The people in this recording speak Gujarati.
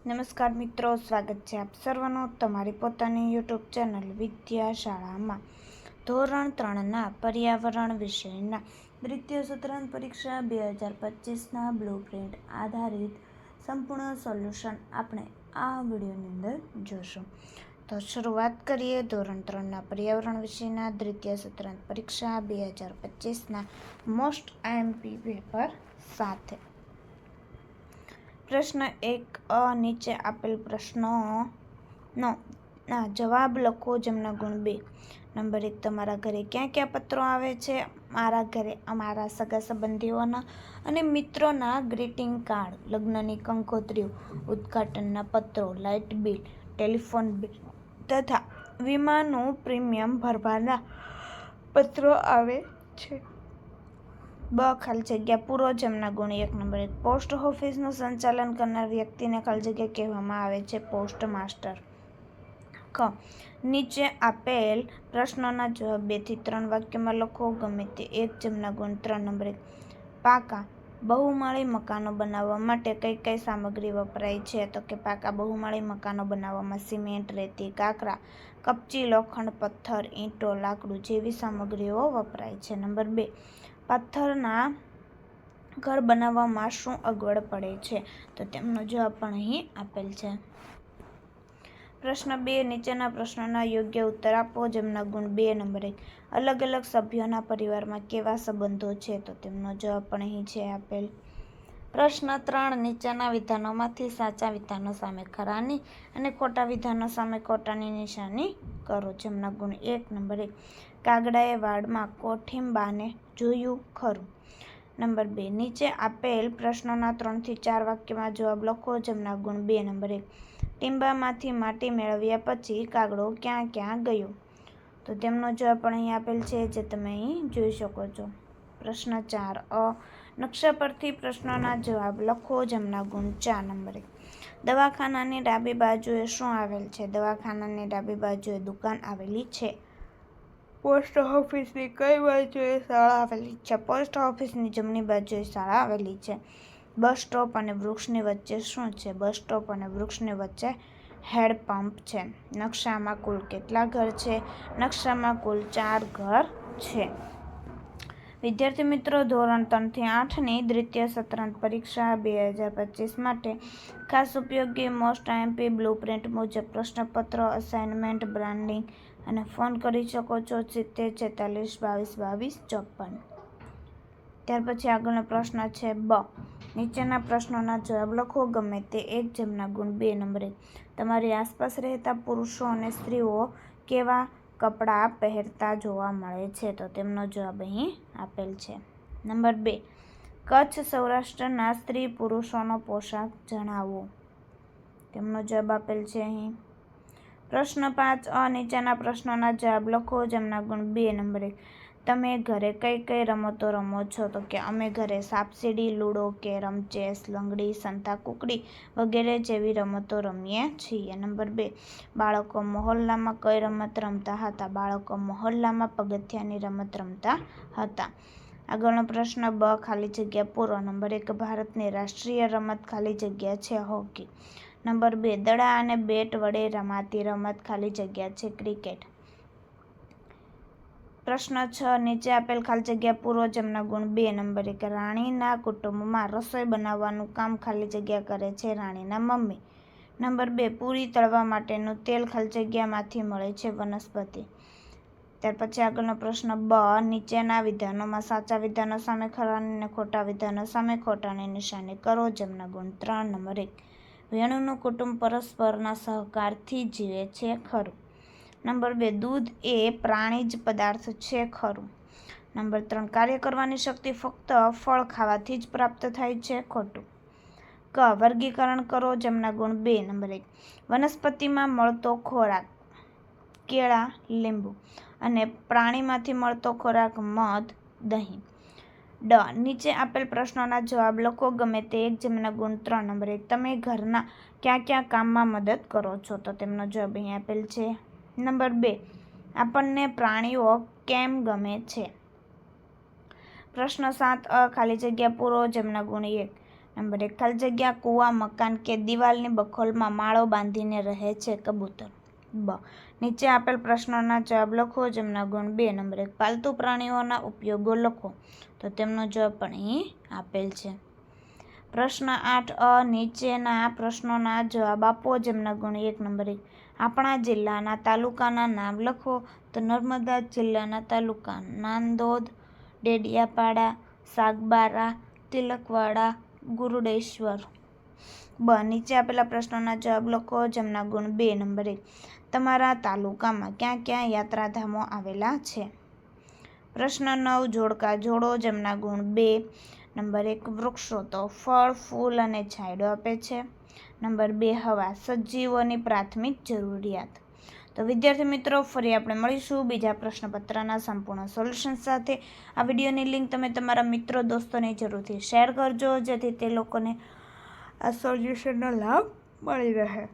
નમસ્કાર મિત્રો, સ્વાગત છે આપ સર્વનું તમારી પોતાની યુટ્યુબ ચેનલ વિદ્યા શાળામાં ધોરણ ત્રણના પર્યાવરણ વિષયના દ્વિતીય સત્રાંત પરીક્ષા બે હજાર પચીસના બ્લુ પ્રિન્ટ આધારિત સંપૂર્ણ સોલ્યુશન આપણે આ વિડીયોની અંદર જોશું. તો શરૂઆત કરીએ ધોરણ ત્રણના પર્યાવરણ વિષયના દ્વિતીય સત્રાંત પરીક્ષા બે હજાર પચીસના મોસ્ટ આઈએમપી પેપર સાથે. પ્રશ્ન એક, અ, નીચે આપેલ પ્રશ્નોનો, ના, જવાબ લખો જેમના ગુણ બે. નંબર એક, તમારા ઘરે ક્યાં ક્યાં પત્રો આવે છે? મારા ઘરે, અમારા સગા સંબંધીઓના અને મિત્રોના ગ્રીટિંગ કાર્ડ, લગ્નની કંકોત્રીઓ, ઉદ્ઘાટનના પત્રો, લાઇટ બિલ, ટેલિફોન બિલ તથા વીમાનું પ્રીમિયમ ભરવાના પત્રો આવે છે. બ ખાલી જગ્યા પૂરો જેમના ગુણ એક નંબર એક. પોસ્ટ ઓફિસનું સંચાલન કરનાર વ્યક્તિને ખાલી જગ્યા કહેવામાં આવે છે પોસ્ટ માસ્ટર. ક. નીચે આપેલ પ્રશ્નોના જવાબ બેથી ત્રણ વાક્યમાં લખો, ગમે તે એક જેમના ગુણ ત્રણ નંબર એક. પાકા. બહુમાળી મકાનો બનાવવા માટે કઈ કઈ સામગ્રી વપરાય છે? તો કે પાકા બહુમાળી મકાનો બનાવવામાં સિમેન્ટ, રેતી, કાકરા, કપચી, લોખંડ, પથ્થર, ઈંટો, લાકડું જેવી સામગ્રીઓ વપરાય છે. નંબર બે. પથ્થરના ઘર બનાવવામાં શું અગવડ પડે છે? તો તેમનો જવાબ પણ અહીં આપેલ છે. પ્રશ્ન બે, નીચેના પ્રશ્નોના યોગ્ય ઉત્તર આપો, જેમના ગુણ બે નંબર એક. અલગ અલગ સભ્યોના પરિવારમાં કેવા સંબંધો છે? તો તેમનો જવાબ પણ અહીં છે આપેલ. પ્રશ્ન ત્રણ, નીચેના વિધાનોમાંથી સાચા વિધાનો સામે ખરાની અને ખોટા વિધાનો સામે ખોટાની નિશાની કરો. જેમના ગુણ એક, નંબર એક. કાગડાએ વાડમાં કોઠીંબાને જોયું ખરું. નંબર બે, નીચે આપેલ પ્રશ્નોના ત્રણથી ચાર વાક્યમાં જવાબ લખો. જેમના ગુણ બે, નંબર એક. ટીંબામાંથી માટી મેળવ્યા પછી કાગડો ક્યાં ક્યાં ગયો? તો તેમનો જવાબ પણ અહીં આપેલ છે, જે તમે અહીં જોઈ શકો છો. પ્રશ્ન ચાર, અ. નકશા પરથી પ્રશ્નોના જવાબ લખો જેમના ગુણ ચાર નંબરે. દવાખાનાની ડાબી બાજુએ શું આવેલ છે? દવાખાનાની ડાબી બાજુએ દુકાન આવેલી છે. પોસ્ટ ઓફિસની કઈ બાજુએ શાળા આવેલી છે? પોસ્ટ ઓફિસની જમણી બાજુએ શાળા આવેલી છે. બસ સ્ટોપ અને વૃક્ષની વચ્ચે શું છે? બસ સ્ટોપ અને વૃક્ષની વચ્ચે હેડપંપ છે. નકશામાં કુલ કેટલા ઘર છે? નકશામાં કુલ ચાર ઘર છે. વિદ્યાર્થી મિત્રો, ધોરણ ત્રણથી આઠની દ્વિતીય સત્રાંત પરીક્ષા બે હજાર પચીસ માટે ખાસ ઉપયોગી મોસ્ટ આઈએમપી બ્લુ પ્રિન્ટ મુજબ પ્રશ્નપત્રો અસાઇનમેન્ટ બ્રાન્ડિંગ અને ફોન કરી શકો છો સિત્તેર, છેતાલીસ, બાવીસ બાવીસ, ચોપન. ત્યાર પછી આગળનો પ્રશ્ન છે બ. નીચેના પ્રશ્નોના જવાબ લખો, ગમે તે એક જેમના ગુણ બે નંબરે. તમારી આસપાસ રહેતા પુરુષો અને સ્ત્રીઓ કેવા કપડાં પહેરતા જોવા મળે છે, તો તેમનો જવાબ અહીં આપેલ છે. નંબર બે, કચ્છ સૌરાષ્ટ્રના સ્ત્રી પુરુષોનો પોશાક જણાવો. તેમનો જવાબ આપેલ છે અહીં. પ્રશ્ન પાંચ અ નીચેના પ્રશ્નોના જવાબ લખો, જેમના ગુણ બે, નંબર એક. તમે ઘરે કઈ કઈ રમતો રમો છો? તો કે અમે ઘરે સાપસીડી, લૂડો, કેરમ, ચેસ, લંગડી, સંતા કુકડી વગેરે જેવી રમતો રમીએ છીએ. નંબર બે, બાળકો મહોલ્લામાં કઈ રમત રમતા હતા? બાળકો મહોલ્લામાં પગથિયાની રમત રમતા હતા. આગળનો પ્રશ્ન, બ ખાલી જગ્યા પૂરો. નંબર એક, ભારતની રાષ્ટ્રીય રમત ખાલી જગ્યા છે હોકી. નંબર બે, દડા અને બેટ વડે રમાતી રમત ખાલી જગ્યા છે ક્રિકેટ. પ્રશ્ન છ, નીચે આપેલ ખાલી જગ્યા પૂરો જેમના ગુણ બે નંબર. એક, રાણીના કુટુંબમાં રસોઈ બનાવવાનું કામ ખાલી જગ્યા કરે છે રાણીના મમ્મી. નંબર બે, પૂરી તળવા માટેનું તેલ ખાલી જગ્યામાંથી મળે છે વનસ્પતિ. ત્યાર પછી આગળનો પ્રશ્ન બ, નીચેના વિધાનોમાં સાચા વિધાનો સામે ખરાની અને ખોટા વિધાનો સામે ખોટાની નિશાની કરો જેમના ગુણ ત્રણ નંબર. એક, વેણુનું કુટુંબ પરસ્પરના સહકારથી જીવે છે ખરું. નંબર બે, દૂધ એ પ્રાણીજ પદાર્થ છે ખરું. નંબર ત્રણ, કાર્ય કરવાની શક્તિ ફક્ત ફળ ખાવાથી જ પ્રાપ્ત થાય છે ખોટું. ક, વર્ગીકરણ કરો જેમના ગુણ બે. નંબર એક, વનસ્પતિમાં મળતો ખોરાક કેળા, લીંબુ અને પ્રાણીમાંથી મળતો ખોરાક મધ, દહીં. ડ, નીચે આપેલ પ્રશ્નોના જવાબ લખો ગમે તે એક જેમના ગુણ ત્રણ. નંબર એક, તમે ઘરના ક્યાં ક્યાં કામમાં મદદ કરો છો? તો તેમનો જવાબ અહીં આપેલ છે નંબર બે, આપણને પ્રાણીઓ કેમ ગમે છે? પ્રશ્ન સાત, અ, ખાલી જગ્યા પૂરો, જેમના ગુણ એક. નંબર એક, ખાલી જગ્યા, કૂવા, મકાન કે દિવાલની બખોલમાં માળો બાંધીને રહે છે કબૂતર. બ, નીચે આપેલ પ્રશ્નોના જવાબ લખો, જેમના ગુણ બે. નંબર એક, પાલતુ પ્રાણીઓના ઉપયોગો લખો. તો તેમનો જવાબ પણ અહીં આપેલ છે. પ્રશ્ન આઠ અ નીચેના પ્રશ્નોના જવાબ આપો, જેમના ગુણ એક નંબર. એક આપણા જિલ્લાના તાલુકાના નામ લખો. તો નર્મદા જિલ્લાના તાલુકા નાંદોદ, ડેડિયાપાડા, સાગબારા, તિલકવાડા, ગુરુડેશ્વર. બ નીચે આપેલા પ્રશ્નોના જવાબ લખો, જેમના ગુણ બે નંબર. એક તમારા તાલુકામાં ક્યાં ક્યાં યાત્રાધામો આવેલા છે? પ્રશ્ન નવ, જોડકા જોડો, જેમના ગુણ બે. નંબર એક વૃક્ષો તો ફળ, ફૂલ અને છાંયડો આપે છે. નંબર બે, હવા, સજીવોની પ્રાથમિક જરૂરિયાત. તો વિદ્યાર્થી મિત્રો, ફરી આપણે મળીશું બીજા પ્રશ્નપત્રના સંપૂર્ણ સોલ્યુશન સાથે. આ વિડીયોની લિંક તમે તમારા મિત્રો, દોસ્તોને જરૂરથી શેર કરજો, જેથી તે લોકોને આ સોલ્યુશનનો લાભ મળી રહે.